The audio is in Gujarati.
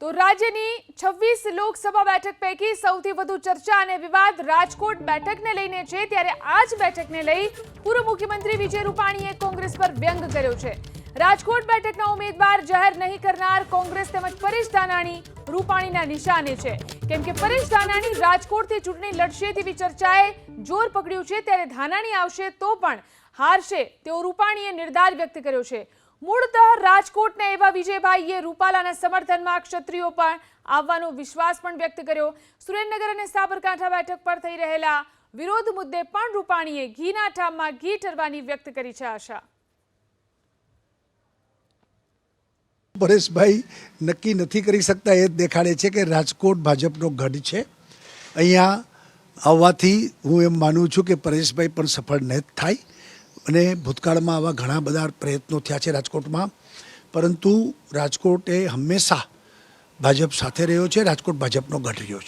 તો રાજ્યની છવ્વીસ લોકસભા બેઠક પૈકી સૌથી વધુ ચર્ચા અને વિવાદ રાજકોટ બેઠકને લઈને છે, ત્યારે આ જ બેઠકને લઈ પૂર્વ મુખ્યમંત્રી વિજય રૂપાણીએ કોંગ્રેસ પર વ્યંગ કર્યો છે. રાજકોટ બેઠકના ઉમેદવાર જાહેર નહીં કરનાર કોંગ્રેસ તેમજ પરેશ ધાનાણી રૂપાણીના નિશાને છે. કેમ કે પરેશ ધાનાણી રાજકોટથી ચૂંટણી લડશે તેવી ચર્ચાએ જોર પકડ્યું છે, ત્યારે ધાનાણી આવશે તો પણ હારશે તેવો રૂપાણીએ નિર્ધાર વ્યક્ત કર્યો છે. મૂળતઃ રાજકોટના એવા વિજયભાઈએ રૂપાલાના સમર્થનમાં ક્ષત્રિયો પણ આવવાનો વિશ્વાસ પણ વ્યક્ત કર્યો. સુરેન્દ્રનગર અને સાબરકાંઠા બેઠક પર થઈ રહેલા વિરોધ મુદ્દે પણ રૂપાણીએ ઘીના ઠામમાં ઘી ઠરવાની વ્યક્ત કરી છે આશા. પરેશભાઈ નક્કી નથી કરી શકતા, એ દેખાડે છે કે રાજકોટ ભાજપનો ગઢ છે. અહીંયા આવવાથી હું એમ માનું છું કે પરેશભાઈ પણ સફળ ન થાય. અને ભૂતકાળમાં આવા ઘણા બધા પ્રયત્નો થયા છે રાજકોટમાં. પરંતુ રાજકોટ એ હંમેશા ભાજપ સાથે રહ્યો છે, રાજકોટ ભાજપનો ગઢ રહ્યો છે.